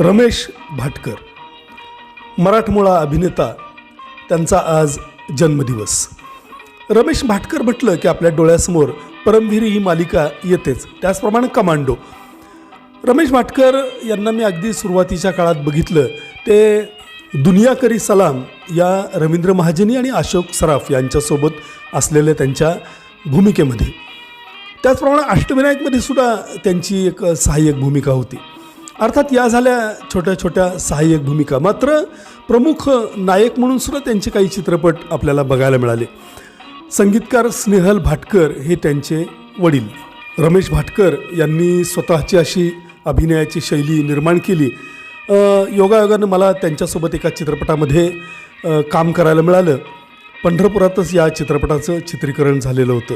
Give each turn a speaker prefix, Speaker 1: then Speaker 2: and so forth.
Speaker 1: रमेश भाटकर मराठमोळा अभिनेता त्यांचा आज जन्मदिवस. रमेश भाटकर म्हटलं की आपल्या डोळ्यासमोर परमवीर ही मालिका येतेच त्याचप्रमाणे कमांडो. रमेश भाटकर यांना मी अगदी सुरुवातीच्या काळात बघितलं ते दुनिया करी सलाम या रवींद्र महाजनी आणि अशोक सराफ यांच्यासोबत असलेल्या त्यांच्या भूमिकेमध्ये. त्याचप्रमाणे अष्टविनायकमध्ये सुद्धा त्यांची एक सहाय्यक भूमिका होती. अर्थात या झाल्या छोट्या छोट्या सहाय्यक भूमिका. मात्र प्रमुख नायक म्हणून सुद्धा त्यांचे काही चित्रपट आपल्याला बघायला मिळाले. संगीतकार स्नेहल भाटकर हे त्यांचे वडील. रमेश भाटकर यांनी स्वतःची अशी अभिनयाची शैली निर्माण केली. योगायोगानं मला त्यांच्यासोबत एका चित्रपटामध्ये काम करायला मिळालं. पंढरपुरातच या चित्रपटाचं चित्रीकरण झालेलं होतं.